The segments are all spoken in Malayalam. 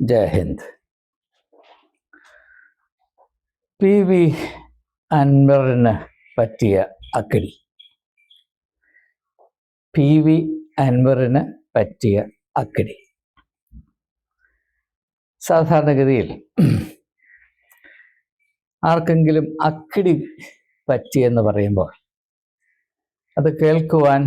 ജയ ഹിന്ദ്. പി. വി. അൻവറിന് പറ്റിയ അക്കിടി പി. വി. അൻവറിന് പറ്റിയ അക്കിടി സാധാരണഗതിയിൽ ആർക്കെങ്കിലും അക്കിടി പറ്റിയെന്ന് പറയുമ്പോൾ അത് കേൾക്കുവാൻ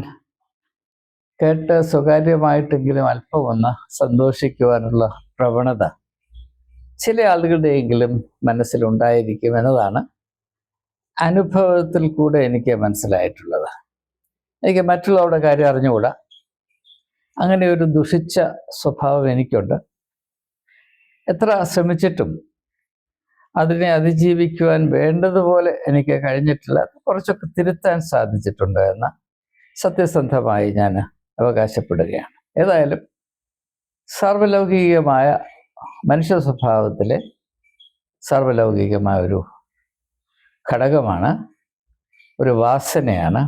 കേട്ട് സ്വകാര്യമായിട്ടെങ്കിലും അല്പമൊന്ന് സന്തോഷിക്കുവാനുള്ള പ്രവണത ചില ആളുകളുടെയെങ്കിലും മനസ്സിലുണ്ടായിരിക്കും എന്നതാണ് അനുഭവത്തിൽ കൂടെ എനിക്ക് മനസ്സിലായിട്ടുള്ളത്. എനിക്ക് മറ്റുള്ളവരുടെ കാര്യം അറിഞ്ഞുകൂടാ. അങ്ങനെ ഒരു ദുഷിച്ച സ്വഭാവം എനിക്കുണ്ട്. എത്ര ശ്രമിച്ചിട്ടും അതിനെ അതിജീവിക്കുവാൻ വേണ്ടതുപോലെ എനിക്ക് കഴിഞ്ഞിട്ടില്ല. കുറച്ചൊക്കെ തിരുത്താൻ സാധിച്ചിട്ടുണ്ട് എന്ന സത്യസന്ധമായി ഞാൻ അവകാശപ്പെടുകയാണ്. ഏതായാലും സർവലൗകികമായ മനുഷ്യ സ്വഭാവത്തിലെ സർവലൗകികമായ ഒരു ഘടകമാണ് ഒരു വാസനയാണ്.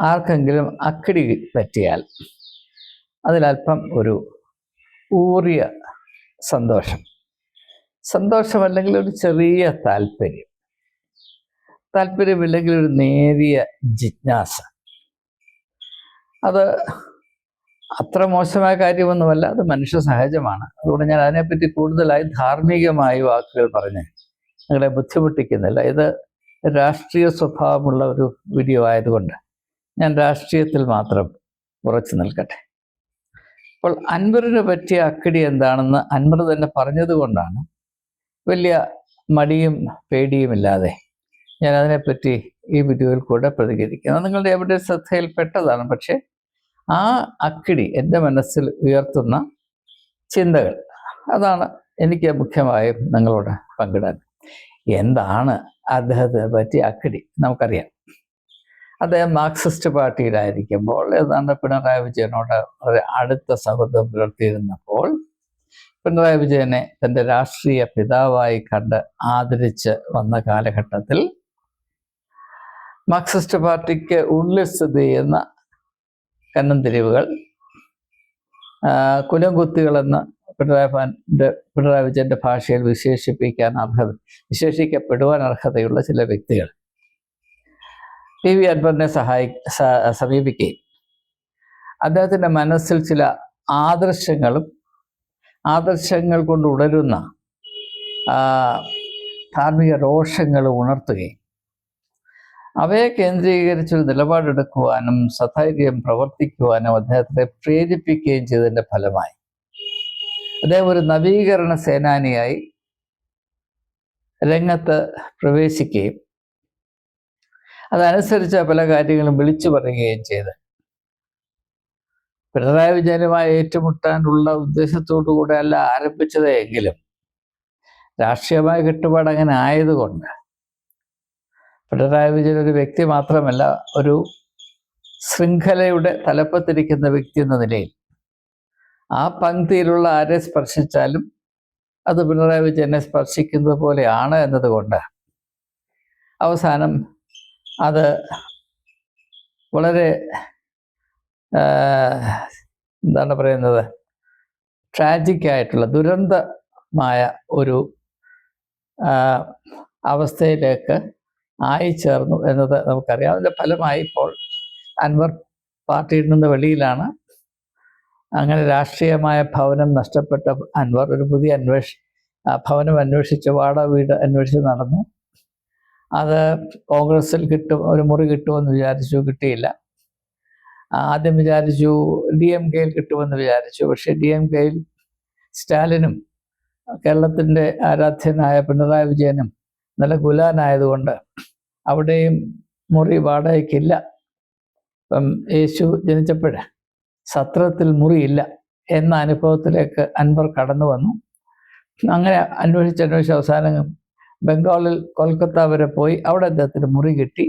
ആർക്കെങ്കിലും അക്കിടി പറ്റിയാൽ അതിലല്പം ഒരു ഊറിയ സന്തോഷം. സന്തോഷമല്ലെങ്കിൽ ഒരു ചെറിയ താല്പര്യം. താല്പര്യമില്ലെങ്കിൽ ഒരു നേരിയ ജിജ്ഞാസ. അത് അത്ര മോശമായ കാര്യമൊന്നുമല്ല അത് മനുഷ്യ സഹജമാണ്. അതുകൊണ്ട് ഞാൻ അതിനെപ്പറ്റി കൂടുതലായി ധാർമ്മികമായി വാക്കുകൾ പറഞ്ഞ് നിങ്ങളെ ബുദ്ധിമുട്ടിക്കുന്നില്ല. ഇത് രാഷ്ട്രീയ സ്വഭാവമുള്ള ഒരു വീഡിയോ ആയതുകൊണ്ട് ഞാൻ രാഷ്ട്രീയത്തിൽ മാത്രം ഉറച്ചു നിൽക്കട്ടെ. അപ്പോൾ അൻവറിനെ പറ്റിയ അക്കടി എന്താണെന്ന് അൻവർ തന്നെ പറഞ്ഞതുകൊണ്ടാണ് വലിയ മടിയും പേടിയുമില്ലാതെ ഞാൻ അതിനെപ്പറ്റി ഈ വീഡിയോയിൽ കൂടെ പ്രതികരിക്കുന്നത്. നിങ്ങളുടെ എവിടെ ശ്രദ്ധയിൽപ്പെട്ടതാണ് പക്ഷേ ആ അക്കിടി എന്റെ മനസ്സിൽ ഉയർത്തുന്ന ചിന്തകൾ. അതാണ് എനിക്ക് മുഖ്യമായും നിങ്ങളോട് പങ്കിടാൻ. എന്താണ് അദ്ദേഹത്തെ പറ്റി അക്കിടി? നമുക്കറിയാം. അദ്ദേഹം മാർക്സിസ്റ്റ് പാർട്ടിയിലായിരിക്കുമ്പോൾ ഏതാണ്ട് പിണറായി വിജയനോട് വളരെ അടുത്ത സൗഹൃദം പുലർത്തിയിരുന്നപ്പോൾ പിണറായി വിജയനെ തന്റെ രാഷ്ട്രീയ പിതാവായി കണ്ട് ആദരിച്ച് വന്ന കാലഘട്ടത്തിൽ മാർക്സിസ്റ്റ് പാർട്ടിക്ക് ഉള്ളിൽ സ്ഥിതി ചെയ്യുന്ന കന്നന്തിരിവുകൾ കുലംകുത്തികളെന്ന് പിണറായി ഫാന്റെ പിണറായി വിജയന്റെ ഭാഷയിൽ വിശേഷിപ്പിക്കാൻ അർഹത വിശേഷിക്കപ്പെടുവാൻ അർഹതയുള്ള ചില വ്യക്തികൾ. പി. വി. അൻവറിനെ സഹായി സമീപിക്കുകയും അദ്ദേഹത്തിന്റെ മനസ്സിൽ ചില ആദർശങ്ങളും ആദർശങ്ങൾ കൊണ്ട് ഉണരുന്ന ധാർമ്മിക രോഷങ്ങളും ഉണർത്തുകയും അവയെ കേന്ദ്രീകരിച്ചൊരു നിലപാടെടുക്കുവാനും സധൈര്യം പ്രവർത്തിക്കുവാനും അദ്ദേഹത്തെ പ്രേരിപ്പിക്കുകയും ചെയ്തതിന്റെ ഫലമായി. അദ്ദേഹം ഒരു നവീകരണ സേനാനിയായി രംഗത്ത് പ്രവേശിക്കുകയും അതനുസരിച്ച് പല കാര്യങ്ങളും വിളിച്ചു പറയുകയും ചെയ്ത്. പിണറായി വിജയനുമായി ഏറ്റുമുട്ടാനുള്ള ഉദ്ദേശത്തോടു കൂടെ അല്ല ആരംഭിച്ചത് എങ്കിലും രാഷ്ട്രീയമായ കെട്ടുപാട് അങ്ങനെ ആയതുകൊണ്ട് പിണറായി വിജയൻ ഒരു വ്യക്തി മാത്രമല്ല ഒരു ശൃംഖലയുടെ തലപ്പത്തിരിക്കുന്ന വ്യക്തി എന്ന നിലയിൽ. ആ പങ്ക്തിയിലുള്ള ആരെ സ്പർശിച്ചാലും അത് പിണറായി വിജയനെ സ്പർശിക്കുന്നത് പോലെയാണ് എന്നതുകൊണ്ട് അവസാനം അത് വളരെ എന്താണ് പറയുന്നത് ട്രാജിക് ആയിട്ടുള്ള ദുരന്തമായ ഒരു അവസ്ഥയിലേക്ക് ആയി ചേർന്നു എന്നത് അതിന്റെ ഫലമായി ഇപ്പോൾ അൻവർ പാർട്ടിയിൽ നിന്ന് വെളിയിലാണ്. അങ്ങനെ രാഷ്ട്രീയമായ ഭവനം നഷ്ടപ്പെട്ട അൻവർ ഒരു പുതിയ അന്വേഷ ഭവനം അന്വേഷിച്ച് വാടക വീട് അന്വേഷിച്ച് നടന്നു. അത് കോൺഗ്രസിൽ കിട്ടും ഒരു മുറി കിട്ടുമെന്ന് വിചാരിച്ചു കിട്ടിയില്ല. ആദ്യം വിചാരിച്ചു ഡി എം കെയിൽ കിട്ടുമെന്ന് വിചാരിച്ചു. പക്ഷേ ഡി എം കെയിൽ സ്റ്റാലിനും കേരളത്തിന്റെ ആരാധ്യനായ പിണറായി വിജയനും നല്ല ഗുലാനായതുകൊണ്ട് അവിടെയും മുറി വാടകയ്ക്കില്ല. ഇപ്പം യേശു ജനിച്ചപ്പോഴേ സത്രത്തിൽ മുറിയില്ല എന്ന അനുഭവത്തിലേക്ക് അൻവർ കടന്നു വന്നു അങ്ങനെ അന്വേഷിച്ച് അന്വേഷിച്ച് അവസാനം ബംഗാളിൽ കൊൽക്കത്ത വരെ പോയി. അവിടെ അദ്ദേഹത്തിന് മുറി കിട്ടി.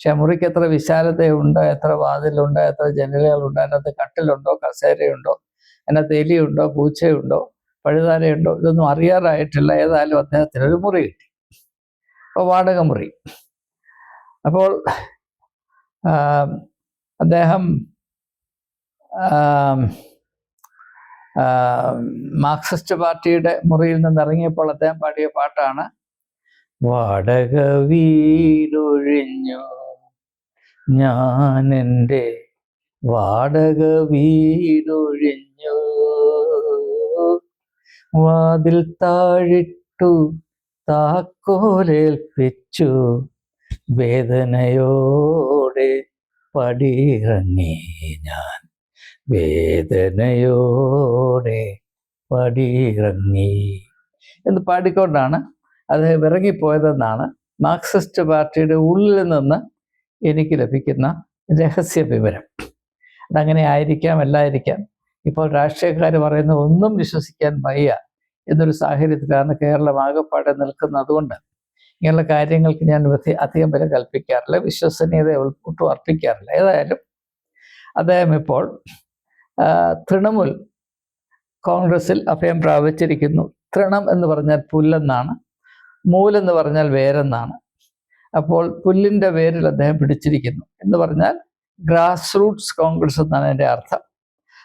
പക്ഷെ മുറിക്ക് എത്ര വിശാലതയുണ്ട് എത്ര വാതിലുണ്ട് എത്ര ജനലുകളുണ്ട് അതിനകത്ത് കട്ടിലുണ്ടോ കസേരയുണ്ടോ അതിനകത്ത് എലിയുണ്ടോ പൂച്ചയുണ്ടോ പഴുതാരയുണ്ടോ ഇതൊന്നും അറിയാറായിട്ടില്ല. ഏതായാലും അദ്ദേഹത്തിന് ഒരു മുറി കിട്ടി. അപ്പോൾ വാടക മുറി അപ്പോൾ അദ്ദേഹം മാർക്സിസ്റ്റ് പാർട്ടിയുടെ മുറിയിൽ നിന്ന് ഇറങ്ങിയപ്പോൾ അദ്ദേഹം പാടിയ പാട്ടാണ് വാടക വീടൊഴിഞ്ഞു. ഞാൻ എന്റെ വാടക വീടൊഴിഞ്ഞു. വാതിൽ താഴിട്ടു താക്കോലേൽപ്പിച്ചു. വേദനയോടെ പടിയിറങ്ങി ഞാൻ. വേദനയോടെ പടിയിറങ്ങി. എന്ന് പാടിക്കൊണ്ടാണ് അത് ഇറങ്ങിപ്പോയതെന്നാണ് മാർക്സിസ്റ്റ് പാർട്ടിയുടെ ഉള്ളിൽ നിന്ന് എനിക്ക് ലഭിക്കുന്ന രഹസ്യ വിവരം. അതങ്ങനെ ആയിരിക്കാം അല്ലായിരിക്കാം. ഇപ്പോൾ രാഷ്ട്രീയക്കാർ പറയുന്ന ഒന്നും വിശ്വസിക്കാൻ വയ്യ. എന്നൊരു സാഹചര്യത്തിലാണ് കേരളം ആകെപ്പാടെ നിൽക്കുന്നത് അതുകൊണ്ട് ഇങ്ങനെയുള്ള കാര്യങ്ങൾക്ക് ഞാൻ അധികം വില കൽപ്പിക്കാറില്ല വിശ്വസനീയത ഒട്ടും അർപ്പിക്കാറില്ല ഏതായാലും അദ്ദേഹം ഇപ്പോൾ തൃണമൂൽ കോൺഗ്രസിൽ അഭയം പ്രാപിച്ചിരിക്കുന്നു. തൃണം എന്ന് പറഞ്ഞാൽ പുല്ലെന്നാണ് മൂലെന്ന് പറഞ്ഞാൽ വേരെന്നാണ്. അപ്പോൾ പുല്ലിന്റെ വേരിൽ അദ്ദേഹം പിടിച്ചിരിക്കുന്നു. എന്ന് പറഞ്ഞാൽ ഗ്രാസ് റൂട്ട്സ് കോൺഗ്രസ് എന്നാണ് എന്റെ അർത്ഥം.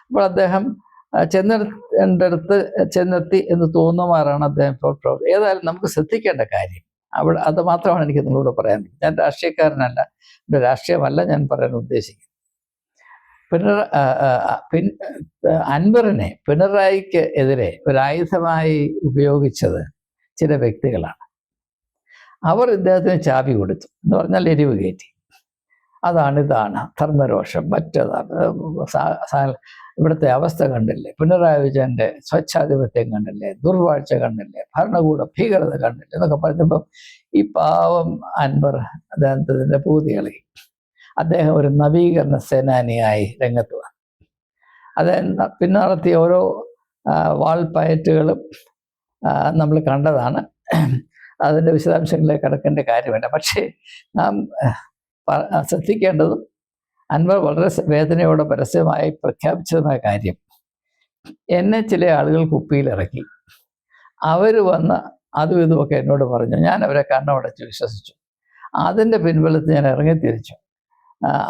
അപ്പോൾ അദ്ദേഹം ചെന്നിടത്ത് ചെന്നെത്തി എന്ന് തോന്നുമാറാണ് അദ്ദേഹം ഇപ്പോൾ പ്രവർത്തി ഏതായാലും നമുക്ക് ശ്രദ്ധിക്കേണ്ട കാര്യം അവിടെ അത് മാത്രമാണ് എനിക്ക് നിങ്ങളോട് പറയാൻ ഞാൻ രാഷ്ട്രീയക്കാരനല്ല എന്റെ രാഷ്ട്രീയമല്ല ഞാൻ പറയാൻ ഉദ്ദേശിക്കുന്നത്. പിണറ പിൻ അൻവറിനെ പിണറായിക്ക് എതിരെ ഒരു ആയുധമായി ഉപയോഗിച്ചത് ചില വ്യക്തികളാണ്. അവർ ഇദ്ദേഹത്തിന് ചാവി കൊടുത്തു. എന്ന് പറഞ്ഞാൽ എരിവ് കയറ്റി. അതാണ് ഇതാണ്. ധർമ്മരോഷം മറ്റതാണ് ഇവിടുത്തെ അവസ്ഥ കണ്ടില്ലേ? പിണറായി വിജയന്റെ സ്വച്ഛാധിപത്യം കണ്ടില്ലേ? ദുർവാഴ്ച കണ്ടില്ലേ? ഭരണകൂട ഭീകരത കണ്ടില്ലേ? എന്നൊക്കെ പറഞ്ഞപ്പം ഈ പാവം അൻവർ അദ്ദേഹത്തിന്റെ പൂതികളി. അദ്ദേഹം ഒരു നവീകരണ സേനാനിയായി രംഗത്ത് വന്നു. അദ്ദേഹം പിന്നെ നടത്തിയ ഓരോ വാൾപയറ്റുകളും നമ്മൾ കണ്ടതാണ്. അതിന്റെ വിശദാംശങ്ങളിലേക്ക് കടക്കേണ്ട കാര്യമില്ല. പക്ഷേ നാം ശ്രദ്ധിക്കേണ്ടതും അൻവർ വളരെ വേദനയോടെ പരസ്യമായി പ്രഖ്യാപിച്ചതുമായ കാര്യം. എന്നെ ചില ആളുകൾ കുപ്പിയിലിറക്കി അവർ വന്ന് അതും ഇതുമൊക്കെ എന്നോട് പറഞ്ഞു. ഞാൻ അവരെ കണ്ണടച്ച് വിശ്വസിച്ചു. അതിന്റെ പിൻബലത്തിൽ ഞാൻ ഇറങ്ങി തിരിച്ചു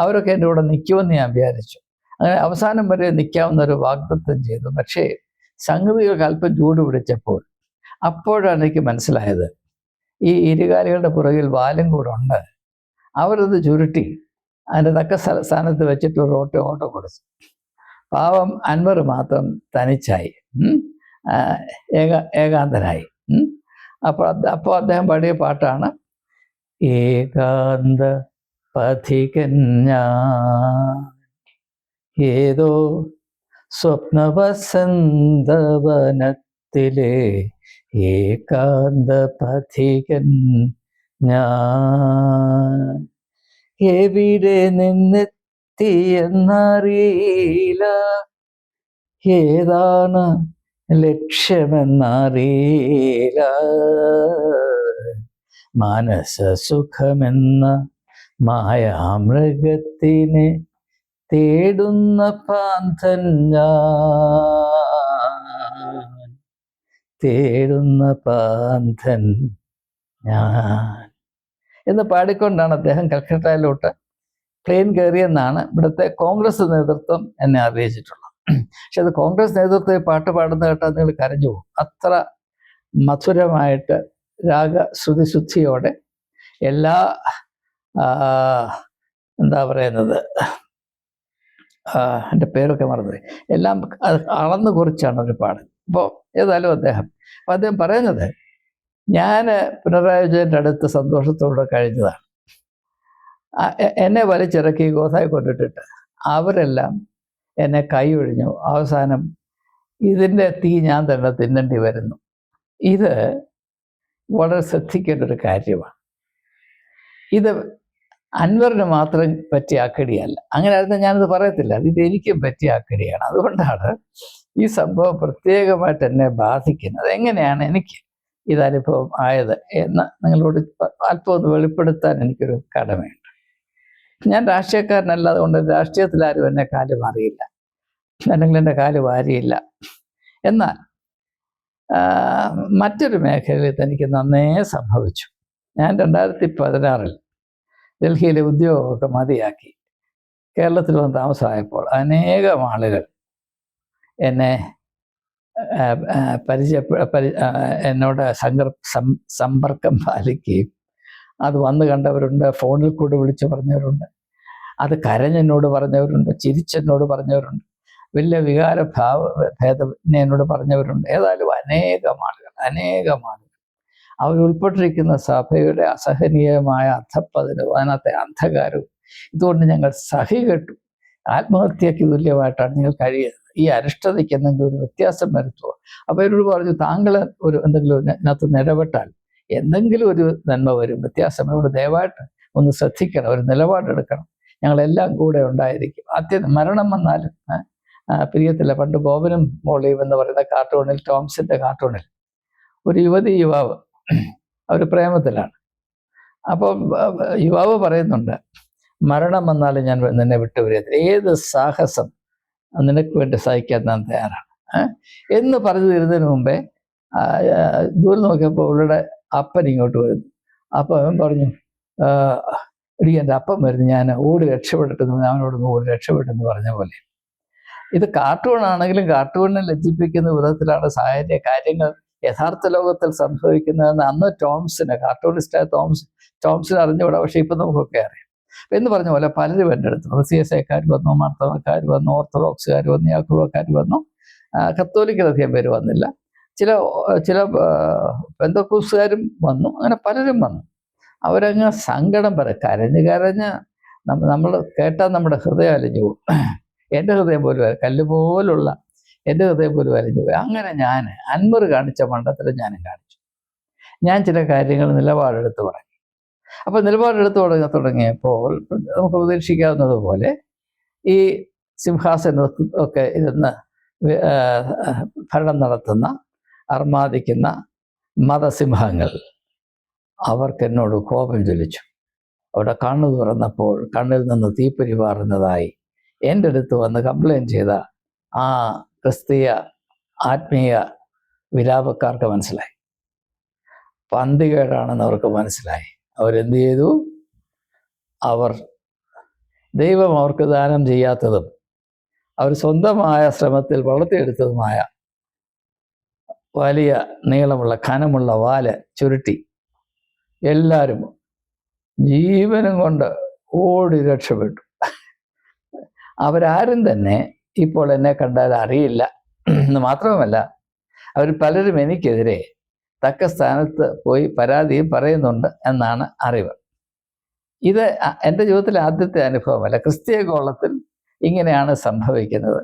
അവരൊക്കെ എന്റെ കൂടെ നിൽക്കുമെന്ന് ഞാൻ വിചാരിച്ചു. അങ്ങനെ അവസാനം വരെ നിൽക്കാവുന്ന ഒരു വാഗ്ദത്വം ചെയ്തു. പക്ഷേ സംഗതികൾക്ക് അല്പം ചൂട് പിടിച്ചപ്പോൾ അപ്പോഴാണ് എനിക്ക് മനസ്സിലായത്. ഈ ഇരുകാലികളുടെ പുറകിൽ വാലും കൂടെ ഉണ്ട്. അവരത് ചുരുട്ടി അതിന്റെ തക്ക സ്ഥാനത്ത് വെച്ചിട്ട് ഒരു ഓട്ടോ ഓട്ടോ കൊടുത്തു. പാവം അൻവർ മാത്രം തനിച്ചായി. ഏക ഏകാന്തനായി അപ്പോൾ അപ്പോൾ അദ്ദേഹം പാടിയ പാട്ടാണ് ഏകാന്ത പഥികൻ ഞാൻ ഏതോ സ്വപ്നവസന്തവനത്തിലെ ഏകാന്ത പഥികൻ ഞാൻ എവിടെ നിന്നെത്തിയെന്നറിയില്ല ഏതാണ് ലക്ഷ്യമെന്നറിയില്ല. മാനസ സുഖമെന്ന മായാമൃഗത്തിനെ തേടുന്ന പാന്തൻ ഞാൻ. തേടുന്ന പാന്തൻ ഞാൻ. എന്ന് പാടിക്കൊണ്ടാണ് അദ്ദേഹം കൽക്കട്ടയിലോട്ട് പ്ലെയിൻ കയറിയെന്നാണ് ഇവിടുത്തെ കോൺഗ്രസ് നേതൃത്വം എന്നെ അറിയിച്ചിട്ടുള്ളത് പക്ഷെ അത് കോൺഗ്രസ് നേതൃത്വം പാട്ട് പാടുന്ന കേട്ടാൽ നിങ്ങൾ കരഞ്ഞു പോകും. അത്ര മധുരമായിട്ട് രാഗ ശ്രുതിശുദ്ധിയോടെ എല്ലാ എന്താ പറയുന്നത് എന്റെ പേരൊക്കെ മറന്നുപോയി. എല്ലാം അളന്ന് കുറിച്ചാണ് ഒരു പാട്. അപ്പോൾ ഏതായാലും അദ്ദേഹം അപ്പോൾ അദ്ദേഹം പറയുന്നത് ഞാൻ പിണറായി വിജയന്റെ അടുത്ത് സന്തോഷത്തോടെ കഴിഞ്ഞതാണ്. എന്നെ വലിച്ചിറക്കി ഗോസായി കൊണ്ടിട്ടിട്ട് അവരെല്ലാം എന്നെ കൈ ഒഴിഞ്ഞു അവസാനം ഇതിന്റെ തീ ഞാൻ തന്നെ തിന്നേണ്ടി വരുന്നു. ഇത് വളരെ ശ്രദ്ധിക്കേണ്ട ഒരു കാര്യമാണ്. ഇത് അൻവറിന് മാത്രം പറ്റിയ അക്കടിയല്ല അങ്ങനെ ആയിരുന്നു ഞാനത് പറയത്തില്ല. ഇത് എനിക്കും പറ്റിയ അക്കടിയാണ് അതുകൊണ്ടാണ് ഈ സംഭവം പ്രത്യേകമായിട്ട് എന്നെ ബാധിക്കുന്നത്. എങ്ങനെയാണ് എനിക്ക് ഇത് അനുഭവം ആയത് എന്ന് നിങ്ങളോട് അല്പം ഒന്ന് വെളിപ്പെടുത്താൻ എനിക്കൊരു കടമയുണ്ട്. ഞാൻ രാഷ്ട്രീയക്കാരനല്ല അതുകൊണ്ട് രാഷ്ട്രീയത്തിൽ ആരും എന്നെ കാൽ മാറിയില്ല. അല്ലെങ്കിൽ എന്റെ കാൽ വാരിയില്ല. എന്നാൽ മറ്റൊരു മേഖലയിൽ എനിക്ക് നന്നേ സംഭവിച്ചു. ഞാൻ രണ്ടായിരത്തി പതിനാറിൽ ഡൽഹിയിലെ ഉദ്യോഗമൊക്കെ മതിയാക്കി. കേരളത്തിൽ വന്ന് താമസമായപ്പോൾ അനേകം ആളുകൾ എന്നെ പരിചയപ്പെ പരി എന്നോട് സങ്കർ സം സമ്പർക്കം പാലിക്കുകയും അത് വന്നു കണ്ടവരുണ്ട് ഫോണിൽ കൂടെ വിളിച്ച് പറഞ്ഞവരുണ്ട്. അത് കരഞ്ഞെന്നോട് പറഞ്ഞവരുണ്ട് ചിരിച്ചെന്നോട് പറഞ്ഞവരുണ്ട് വലിയ വികാര ഭാവ ഭേദം എന്നോട് പറഞ്ഞവരുണ്ട്. ഏതായാലും അനേകം ആളുകൾ അനേകം ആളുകൾ. അവരുൾപ്പെട്ടിരിക്കുന്ന സഭയുടെ അസഹനീയമായ അധപ്പതിനും അതിനകത്തെ അന്ധകാരവും ഇതുകൊണ്ട് ഞങ്ങൾ സഹികെട്ടു. ആത്മഹത്യക്ക് തുല്യമായിട്ടാണ് ഞങ്ങൾ കഴിയുന്നത്. ഈ അരിഷ്ടതയ്ക്ക് എന്തെങ്കിലും ഒരു വ്യത്യാസം വരുത്തുമോ അപ്പോൾ ഇവരോട് പറഞ്ഞു താങ്കൾ ഒരു എന്തെങ്കിലും ഇതിനകത്ത് നിലപെട്ടാൽ എന്തെങ്കിലും ഒരു നന്മ വരും വ്യത്യാസം ഇവിടെ ദയവായിട്ട് ഒന്ന് ശ്രദ്ധിക്കണം ഒരു നിലപാടെടുക്കണം. ഞങ്ങളെല്ലാം കൂടെ ഉണ്ടായിരിക്കും. ആദ്യം മരണം വന്നാലും പ്രിയത്തില്ല. പണ്ട് ബോബനും മോളിയും എന്ന് പറയുന്ന കാർട്ടൂണിൽ ടോംസിന്റെ കാർട്ടൂണിൽ ഒരു യുവതി യുവാവ് അവർ പ്രേമത്തിലാണ്. അപ്പം ആ, യുവാവ് പറയുന്നുണ്ട് മരണം വന്നാലും ഞാൻ നിന്നെ വിട്ടുവരികത്തില്ല ഏത് സാഹസം നിനക്ക് വേണ്ടി സഹിക്കാൻ ഞാൻ തയ്യാറാണ്. എന്ന് പറഞ്ഞു തരുന്നതിന് മുമ്പേ ദൂരെ നോക്കിയപ്പോൾ അവളുടെ അപ്പൻ ഇങ്ങോട്ട് വരുന്നു. അപ്പം അവൻ പറഞ്ഞു "ആ, എടി എന്റെ അപ്പം വരുന്നു. ഞാൻ ഓടി രക്ഷപ്പെട്ടെന്ന് അവനോട് ഓടി രക്ഷപ്പെട്ടെന്ന് പറഞ്ഞ പോലെ. ഇത് കാർട്ടൂൺ ആണെങ്കിലും കാർട്ടൂണിനെ ലജ്ജിപ്പിക്കുന്ന വിധത്തിലാണ് സാഹചര്യ കാര്യങ്ങൾ യഥാർത്ഥ ലോകത്തിൽ സംഭവിക്കുന്നതെന്ന് അന്ന് ടോംസിന് കാർട്ടൂണിസ്റ്റായ ടോംസ് ടോംസിന് അറിഞ്ഞുകൂടാ. പക്ഷെ ഇപ്പം നമുക്കൊക്കെ അറിയാം. എന്ന് പറഞ്ഞ പോലെ പലരും എന്റെ അടുത്ത് സി എസ് ഐക്കാർ വന്നു മർത്തവക്കാർ വന്നു ഓർത്തഡോക്സുകാർ വന്നു യാക്കോബക്കാർ വന്നു. ആ, കത്തോലിക്കലധികം പേര് വന്നില്ല. ചില ചില ബന്ധക്കൂസുകാരും വന്നു. അങ്ങനെ പലരും വന്നു. അവരങ്ങ് സങ്കടം പറ കരഞ്ഞ് കരഞ്ഞ് നമ്മ നമ്മൾ കേട്ടാൽ നമ്മുടെ ഹൃദയം അലിഞ്ഞു പോകും. എന്റെ ഹൃദയം പോലും കല്ല് പോലുള്ള എന്റെ ഹൃദയം പോലും അലിഞ്ഞു പോയി. അങ്ങനെ ഞാൻ അൻവർ കാണിച്ച മണ്ഡലത്തിൽ ഞാനും കാണിച്ചു. ഞാൻ ചില കാര്യങ്ങൾ നിലപാടെടുത്ത് പറഞ്ഞു. അപ്പോൾ നിലപാടെടുത്ത് തുടങ്ങി തുടങ്ങിയപ്പോൾ നമുക്ക് പ്രതീക്ഷിക്കാവുന്നതുപോലെ ഈ സിംഹാസന ഒക്കെ ഇരുന്ന് ഭരണം നടത്തുന്ന അർമാദിക്കുന്ന മതസിംഹങ്ങൾ അവർക്ക് എന്നോട് കോപം ജ്വലിച്ചു. അവിടെ കണ്ണു തുറന്നപ്പോൾ കണ്ണിൽ നിന്ന് തീപ്പൊരി പാറുന്നതായി എന്റെ അടുത്ത് വന്ന് കംപ്ലൈന്റ് ചെയ്ത ആ ക്രിസ്തീയ ആത്മീയ വിലാപക്കാർക്ക് മനസ്സിലായി. പന്തികേടാണെന്ന് അവർക്ക് മനസ്സിലായി. അവരെന്ത് ചെയ്തു? അവർ ദൈവം അവർക്ക് ദാനം ചെയ്യാത്തതും അവർ സ്വന്തമായ ശ്രമത്തിൽ വളർത്തിയെടുത്തതുമായ വലിയ നീളമുള്ള ഖനമുള്ള വാൽ ചുരുട്ടി എല്ലാവരും ജീവനും കൊണ്ട് ഓടി രക്ഷപ്പെട്ടു. അവരാരും തന്നെ ഇപ്പോൾ എന്നെ കണ്ടാൽ അറിയില്ല. എന്ന് മാത്രവുമല്ല അവർ പലരും എനിക്കെതിരെ തക്ക സ്ഥാനത്ത് പോയി പരാതിയും പറയുന്നുണ്ട് എന്നാണ് അറിവ്. ഇത് എന്റെ ജീവിതത്തിലെ ആദ്യത്തെ അനുഭവമല്ല. ക്രിസ്തീയ കോളത്തിൽ ഇങ്ങനെയാണ് സംഭവിക്കുന്നത്.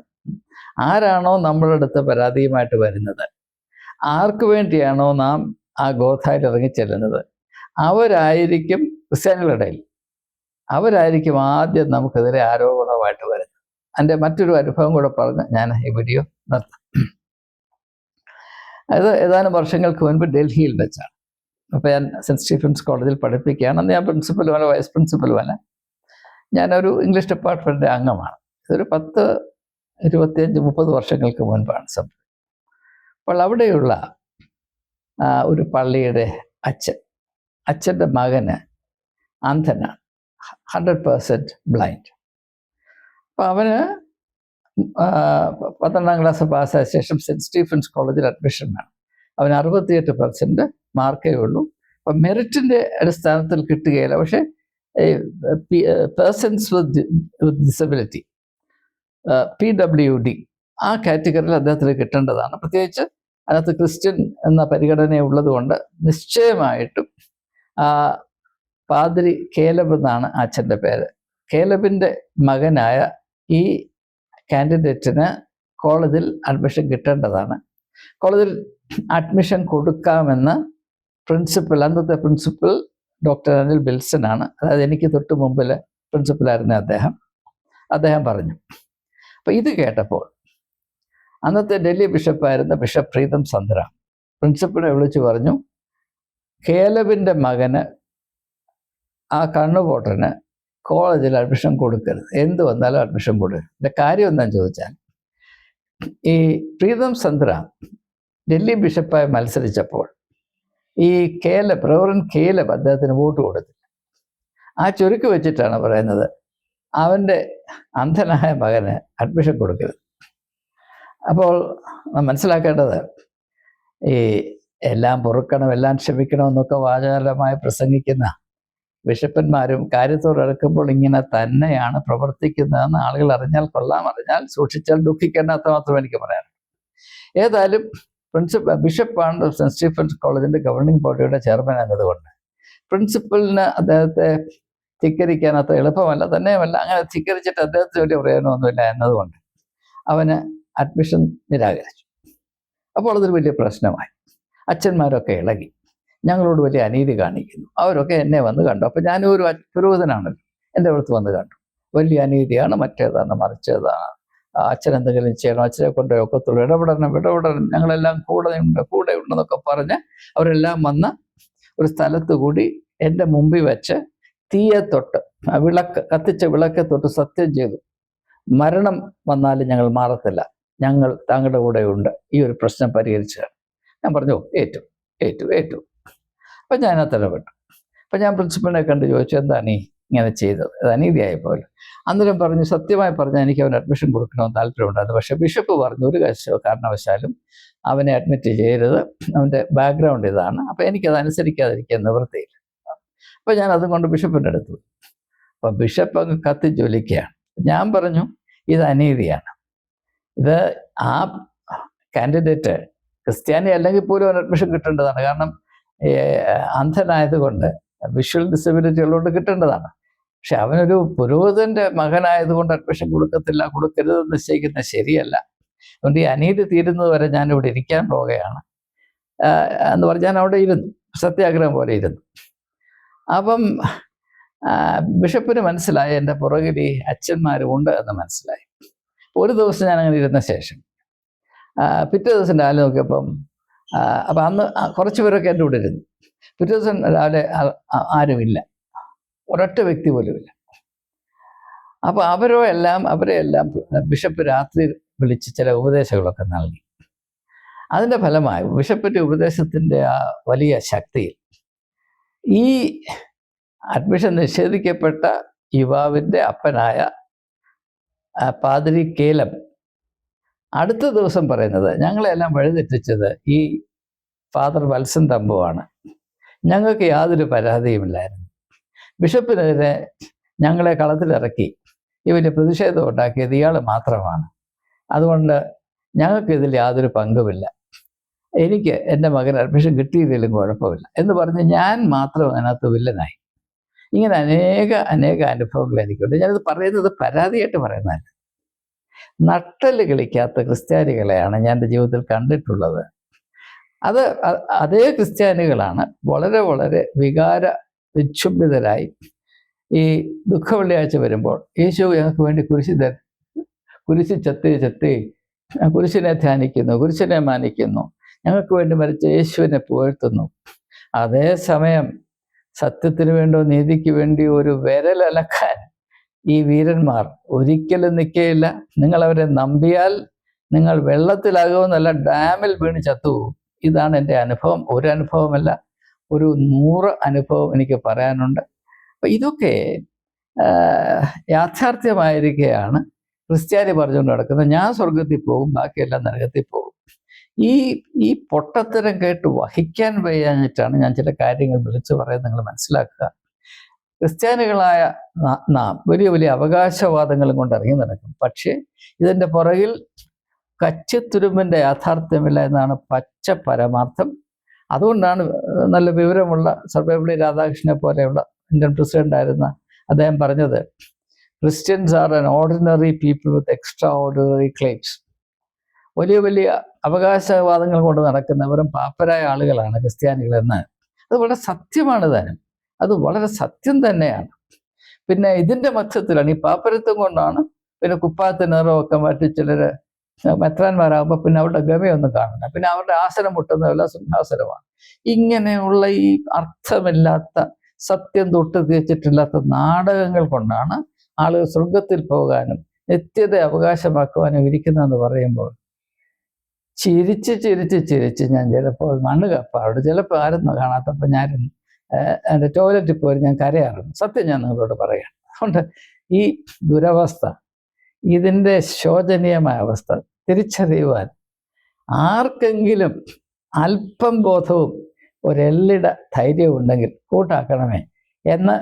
ആരാണോ നമ്മളുടെ അടുത്ത് പരാതിയുമായിട്ട് വരുന്നത്? ആർക്കു വേണ്ടിയാണോ നാം ആ ഗോഥായിൽ ഇറങ്ങിച്ചെല്ലുന്നത് അവരായിരിക്കും ക്രിസ്ത്യാനികളുടെ ഇടയിൽ. അവരായിരിക്കും ആദ്യം നമുക്കെതിരെ ആരോപണമായിട്ട് വരുന്നത്. എന്റെ മറ്റൊരു അനുഭവം കൂടെ പറഞ്ഞ് ഞാൻ ഈ വീഡിയോ നിർത്താം. അത് ഏതാനും വർഷങ്ങൾക്ക് മുൻപ് ഡൽഹിയിൽ വെച്ചാണ്. അപ്പോൾ ഞാൻ സെന്റ് സ്റ്റീഫൻസ് കോളേജിൽ പഠിപ്പിക്കുകയാണ്. അന്ന് ഞാൻ പ്രിൻസിപ്പലുമല്ല വൈസ് പ്രിൻസിപ്പലുമല്ല ഞാനൊരു ഇംഗ്ലീഷ് ഡിപ്പാർട്ട്മെന്റിന്റെ അംഗമാണ്. ഇതൊരു പത്ത് ഇരുപത്തിയഞ്ച് മുപ്പത് വർഷങ്ങൾക്ക് മുൻപാണ് സംഭവം. അപ്പോൾ അവിടെയുള്ള ഒരു പള്ളിയുടെ അച്ഛൻ അച്ഛന്റെ മകന് അന്ധനാണ്. ഹൺഡ്രഡ് പേഴ്സന്റ് ബ്ലൈൻഡ് അപ്പോൾ അവന് പന്ത്രണ്ടാം ക്ലാസ് പാസ്സായ ശേഷം സെന്റ് സ്റ്റീഫൻസ് കോളേജിൽ അഡ്മിഷൻ വേണം. അവൻ അറുപത്തിയെട്ട് പെർസെന്റ് മാർക്കേ ഉള്ളൂ. അപ്പം മെറിറ്റിന്റെ അടിസ്ഥാനത്തിൽ കിട്ടുകയില്ല. പക്ഷേ persons with with disability P W D ആ കാറ്റഗറിയിൽ അദ്ദേഹത്തിന് കിട്ടേണ്ടതാണ്. പ്രത്യേകിച്ച് അതിനകത്ത് ക്രിസ്ത്യൻ എന്ന പരിഗണന ഉള്ളതുകൊണ്ട് നിശ്ചയമായിട്ടും പാതിരി കേലബ് എന്നാണ് അച്ഛന്റെ പേര്. കേലബിന്റെ മകനായ ഈ കാൻഡിഡേറ്റിന് കോളേജിൽ അഡ്മിഷൻ കിട്ടേണ്ടതാണ്. കോളേജിൽ അഡ്മിഷൻ കൊടുക്കാമെന്ന് പ്രിൻസിപ്പൽ അന്നത്തെ പ്രിൻസിപ്പൽ ഡോക്ടർ അനിൽ ആണ് അതായത് എനിക്ക് തൊട്ട് മുമ്പിൽ പ്രിൻസിപ്പലായിരുന്നു അദ്ദേഹം. അദ്ദേഹം പറഞ്ഞു അപ്പം ഇത് കേട്ടപ്പോൾ അന്നത്തെ ഡൽഹി ബിഷപ്പായിരുന്ന ബിഷപ്പ് പ്രീതം സന്ദ്ര പ്രിൻസിപ്പലിനെ വിളിച്ചു പറഞ്ഞു കേലവിന്റെ മകന് ആ കണ്ണുപോട്ടന് കോളേജിൽ അഡ്മിഷൻ കൊടുക്കരുത്. എന്ത് വന്നാലും അഡ്മിഷൻ കൊടുക്കരുത്. എന്റെ കാര്യം എന്താണെന്ന് ചോദിച്ചാൽ ഈ പ്രീതം സന്ദ്ര ഡൽഹി ബിഷപ്പായി മത്സരിച്ചപ്പോൾ ഈ കേല റവറൻ കേലബ് അദ്ദേഹത്തിന് വോട്ട് കൊടുത്തില്ല. ആ ചുരുക്ക് വെച്ചിട്ടാണ് പറയുന്നത് അവന്റെ അന്ധനായ മകന് അഡ്മിഷൻ കൊടുക്കരുത്. അപ്പോൾ മനസ്സിലാക്കേണ്ടത് ഈ എല്ലാം പൊറുക്കണം എല്ലാം ക്ഷമിക്കണം എന്നൊക്കെ വാചാലമായി പ്രസംഗിക്കുന്ന ബിഷപ്പന്മാരും കാര്യത്തോട് അടുക്കുമ്പോൾ ഇങ്ങനെ തന്നെയാണ് പ്രവർത്തിക്കുന്നതെന്ന് ആളുകൾ അറിഞ്ഞാൽ കൊള്ളാം അറിഞ്ഞാൽ സൂക്ഷിച്ചാൽ ദുഃഖിക്കേണ്ട മാത്രം എനിക്ക് പറയാം ഏതായാലും പ്രിൻസിപ്പൽ ബിഷപ്പാണ് സെന്റ് സ്റ്റീഫൻസ് കോളേജിന്റെ ഗവർണിംഗ് ബോഡിയുടെ ചെയർമാൻ എന്നതുകൊണ്ട്. പ്രിൻസിപ്പലിന് അദ്ദേഹത്തെ ധിക്കരിക്കാൻ അത്ര എളുപ്പമല്ല തന്നെയുമല്ല അങ്ങനെ ധിക്കരിച്ചിട്ട് അദ്ദേഹത്തിന് വലിയ പ്രയോജനമൊന്നുമില്ല എന്നതുകൊണ്ട് അവന് അഡ്മിഷൻ നിരാകരിച്ചു. അപ്പോൾ അതൊരു വലിയ പ്രശ്നമായി. അച്ഛന്മാരൊക്കെ ഇളകി. ഞങ്ങളോട് വലിയ അനീതി കാണിക്കുന്നു. അവരൊക്കെ എന്നെ വന്ന് കണ്ടു. അപ്പം ഞാനൊരു ഒരു പുരോഹിതനാണല്ലോ. എന്റെ അടുത്ത് വന്ന് കണ്ടു. വലിയ അനീതിയാണ് മറ്റേതാണ് മറിച്ചതാണ്. അച്ഛൻ എന്തെങ്കിലും ചെയ്യണം അച്ഛനെ കൊണ്ട് ഒക്കത്തുള്ളൂ. ഇടപെടണം ഇടപെടണം. ഞങ്ങളെല്ലാം കൂടെ ഉണ്ട് കൂടെ ഉണ്ടെന്നൊക്കെ പറഞ്ഞ് അവരെല്ലാം വന്ന് ഒരു സ്ഥലത്ത് കൂടി എന്റെ മുമ്പിൽ വെച്ച് തീയെ തൊട്ട് ആ വിളക്ക് കത്തിച്ച വിളക്കെ തൊട്ട് സത്യം ചെയ്തു. മരണം വന്നാലും ഞങ്ങൾ മാറത്തില്ല. ഞങ്ങൾ താങ്കളുടെ കൂടെ ഉണ്ട്. ഈ ഒരു പ്രശ്നം പരിഹരിച്ചാണ് ഞാൻ പറഞ്ഞു "ഓ, ഏറ്റു ഏറ്റു ഏറ്റു. അപ്പം ഞാൻ ഇടപെട്ടു. അപ്പം ഞാൻ പ്രിൻസിപ്പലിനെ കണ്ട് ചോദിച്ചു എന്താണ് നീ ഇങ്ങനെ ചെയ്തത്? അത് അനീതിയായി പോലെ അന്നേരം പറഞ്ഞു സത്യമായി പറഞ്ഞാൽ എനിക്ക് അവന് അഡ്മിഷൻ കൊടുക്കണമെന്ന് താല്പര്യമുണ്ടായിരുന്നു. പക്ഷേ ബിഷപ്പ് പറഞ്ഞു ഒരു കാരണവശാലും അവനെ അഡ്മിറ്റ് ചെയ്യരുത്. അവന്റെ ബാക്ക്ഗ്രൗണ്ട് ഇതാണ്. അപ്പം എനിക്കത് അനുസരിക്കാതിരിക്കാൻ നിവൃത്തിയില്ല. അപ്പം ഞാൻ അതുകൊണ്ട് ബിഷപ്പിന്റെ അടുത്ത് പോയി. അപ്പം ബിഷപ്പ് അങ്ങ് കത്തി ജ്വലിക്കുകയാണ് ഞാൻ പറഞ്ഞു ഇത് അനീതിയാണ്. ഇത് ആ കാൻഡിഡേറ്റ് ക്രിസ്ത്യാനി അല്ലെങ്കിൽ പോലും അവൻ അഡ്മിഷൻ കിട്ടേണ്ടതാണ്. കാരണം അന്ധനായതുകൊണ്ട് വിഷ്വൽ ഡിസബിലിറ്റി ഉള്ളതുകൊണ്ട് കിട്ടേണ്ടതാണ്. പക്ഷെ അവനൊരു പുരോഹിതന്റെ മകനായതുകൊണ്ട് അഡ്മിഷൻ കൊടുക്കത്തില്ല കൊടുക്കരുതെന്ന് നിശ്ചയിക്കുന്നത് ശരിയല്ല. അതുകൊണ്ട് ഈ അനീതി തീരുന്നത് വരെ ഞാൻ ഇവിടെ ഇരിക്കാൻ പോവുകയാണ്. എന്ന് പറഞ്ഞ് ഞാൻ അവിടെ ഇരുന്നു. സത്യാഗ്രഹം പോലെ ഇരുന്നു. അപ്പം ബിഷപ്പിന് മനസ്സിലായി എന്റെ പുറകിൽ ഈ അച്ഛന്മാരുമുണ്ട് എന്ന് മനസ്സിലായി. ഒരു ദിവസം ഞാൻ അങ്ങനെ ഇരുന്ന ശേഷം പിറ്റേ ദിവസം രാവിലെ നോക്കിയപ്പം അപ്പം അന്ന് കുറച്ച് പേരൊക്കെ എന്റെ കൂടെ ഇരുന്നു. പിറ്റേ ദിവസം രാവിലെ ആരുമില്ല. ഒരൊറ്റ വ്യക്തി പോലും ഇല്ല. അപ്പോൾ അവരോ എല്ലാം അവരെ എല്ലാം ബിഷപ്പ് രാത്രി വിളിച്ച് ചില ഉപദേശങ്ങളൊക്കെ നൽകി. അതിന്റെ ഫലമായി ബിഷപ്പിന്റെ ഉപദേശത്തിന്റെ ആ വലിയ ശക്തിയിൽ ഈ അഡ്മിഷൻ നിഷേധിക്കപ്പെട്ട യുവാവിന്റെ അപ്പനായ പാതിരി കേലം അടുത്ത ദിവസം പറയുന്നത് ഞങ്ങളെല്ലാം വഴിതെറ്റിച്ചത് ഈ ഫാദർ വത്സൻ തമ്പുവാണ്. ഞങ്ങൾക്ക് യാതൊരു പരാതിയുമില്ലായിരുന്നു. ബിഷപ്പിനെതിരെ ഞങ്ങളെ കളത്തിലിറക്കി. ഇവന് പ്രതിഷേധം ഉണ്ടാക്കിയത് ഇയാൾ മാത്രമാണ്. അതുകൊണ്ട് ഞങ്ങൾക്ക് ഇതിൽ യാതൊരു പങ്കുമില്ല. എനിക്ക് എന്റെ മകൻ അഡ്മിഷൻ കിട്ടിയില്ലെങ്കിലും കുഴപ്പമില്ല. എന്ന് പറഞ്ഞ് ഞാൻ മാത്രം അതിനകത്ത് വില്ലനായി. ഇങ്ങനെ അനേക അനേക അനുഭവങ്ങൾ എനിക്കുണ്ട്. ഞാനിത് പറയുന്നത് പരാതിയായിട്ട് പറയുന്നതല്ല. നട്ടൽ കളിക്കാത്ത ക്രിസ്ത്യാനികളെയാണ് ഞാൻ എന്റെ ജീവിതത്തിൽ കണ്ടിട്ടുള്ളത്. അത് അതേ ക്രിസ്ത്യാനികളാണ് വളരെ വളരെ വികാര വിക്ഷുഭിതരായി ഈ ദുഃഖ വെള്ളിയാഴ്ച വരുമ്പോൾ യേശു ഞങ്ങൾക്ക് വേണ്ടി കുരിശി കുരിശി ചത്തി ചത്തി കുരിശിനെ ധ്യാനിക്കുന്നു കുരിശിനെ മാനിക്കുന്നു. ഞങ്ങൾക്ക് വേണ്ടി മരിച്ച യേശുവിനെ പുകഴ്ത്തുന്നു. അതേസമയം സത്യത്തിന് വേണ്ടോ നീതിക്ക് വേണ്ടി ഒരു വിരലലക്കാൻ ഈ വീരന്മാർ ഒരിക്കലും നിൽക്കുകയില്ല നിങ്ങൾ അവരെ നമ്പിയാൽ നിങ്ങൾ വെള്ളത്തിലാകുമെന്നല്ല ഡാമിൽ വീണ് ചത്തുപോകും. ഇതാണ് എന്റെ അനുഭവം. ഒരു അനുഭവമല്ല ഒരു നൂറ് അനുഭവം എനിക്ക് പറയാനുണ്ട്. അപ്പം ഇതൊക്കെ യാഥാർത്ഥ്യമായിരിക്കുകയാണ് ക്രിസ്ത്യാനി പറഞ്ഞുകൊണ്ട് നടക്കുന്നത്. ഞാൻ സ്വർഗത്തിൽ പോകും ബാക്കിയെല്ലാം നരകത്തിൽ പോകും. ഈ ഈ പൊട്ടത്തരം കേട്ട് വഹിക്കാൻ വയ്യാഞ്ഞിട്ടാണ് ഞാൻ ചില കാര്യങ്ങൾ വിളിച്ചു പറയാൻ നിങ്ങൾ മനസ്സിലാക്കുക. ക്രിസ്ത്യാനികളായ നാം വലിയ വലിയ അവകാശവാദങ്ങളും കൊണ്ട് ഇറങ്ങി നടക്കും. പക്ഷേ ഇതിന്റെ പുറകിൽ കച്ചിത്തുരുമ്പിന്റെ യാഥാർത്ഥ്യമില്ല എന്നാണ് പച്ച പരമാർത്ഥം. അതുകൊണ്ടാണ് നല്ല വിവരമുള്ള സർവേപ്പള്ളി രാധാകൃഷ്ണനെ പോലെയുള്ള ഇന്ത്യൻ പ്രസിഡന്റ് ആയിരുന്ന അദ്ദേഹം പറഞ്ഞത് Christians are an ordinary people with extraordinary claims വലിയ വലിയ അവകാശവാദങ്ങൾ കൊണ്ട് നടക്കുന്നവരും പാപ്പരായ ആളുകളാണ് ക്രിസ്ത്യാനികൾ ക്രിസ്ത്യാനികളെന്ന് അത് വളരെ സത്യമാണ് താനും അത് വളരെ സത്യം തന്നെയാണ്. പിന്നെ ഇതിന്റെ മധ്യത്തിലാണ് ഈ പാപ്പരത്വം കൊണ്ടാണ് പിന്നെ കുപ്പായത്തിന് ഒക്കെ മാറ്റി ചിലർ മെത്രാന്മാരാകുമ്പോൾ പിന്നെ അവരുടെ ഗമയൊന്നും കാണണ്ട. പിന്നെ അവരുടെ ആസനം മുട്ടുന്നതല്ല സിംഹാസനമാണ്. ഇങ്ങനെയുള്ള ഈ അർത്ഥമില്ലാത്ത സത്യം തൊട്ട് തീർച്ചിട്ടില്ലാത്ത നാടകങ്ങൾ കൊണ്ടാണ് ആളുകൾ സ്വർഗത്തിൽ പോകാനും നിത്യത അവകാശമാക്കുവാനും ഇരിക്കുന്നതെന്ന് പറയുമ്പോൾ ചിരിച്ച് ചിരിച്ച് ചിരിച്ച് ഞാൻ ചിലപ്പോൾ മണ്ണ് കപ്പാറുണ്ട് ചിലപ്പോൾ ആരും കാണാത്തപ്പോൾ ഞാൻ എന്റെ ടോയ്ലറ്റിൽ പോയി ഞാൻ കരയാറുണ്ട്. സത്യം ഞാൻ നിങ്ങളോട് പറയാം. അതുകൊണ്ട് ഈ ദുരവസ്ഥ ഇതിന്റെ ശോചനീയമായ അവസ്ഥ. തിരിച്ചറിയുവാൻ ആർക്കെങ്കിലും അല്പം ബോധവും ഒരെല്ലിട ധൈര്യവും ഉണ്ടെങ്കിൽ കൂട്ടാക്കണമേ എന്ന്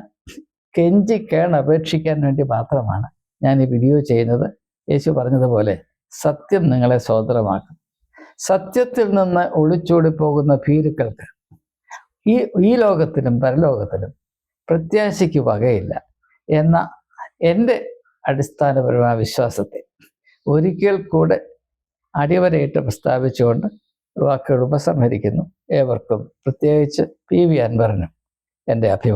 കെഞ്ചിക്കേൺ അപേക്ഷിക്കാൻ വേണ്ടി മാത്രമാണ് ഞാൻ ഈ വീഡിയോ ചെയ്യുന്നത്. യേശു പറഞ്ഞതുപോലെ സത്യം നിങ്ങളെ സ്വതന്ത്രമാക്കും. സത്യത്തിൽ നിന്ന് ഒളിച്ചോടി പോകുന്ന ഭീരുക്കൾക്ക് ഈ ഈ ലോകത്തിലും പരലോകത്തിലും പ്രത്യാശയ്ക്ക് വകയില്ല എന്ന എന്റെ അടിസ്ഥാനപരമായ വിശ്വാസത്തെ. ഒരിക്കൽ കൂടെ അടിവരയിട്ട് പ്രസ്താവിച്ചുകൊണ്ട് വാക്കുകൾ ഉപസംഹരിക്കുന്നു. ഏവർക്കും പ്രത്യേകിച്ച് പി വി അൻവറിനും എന്റെ അഭിവാദം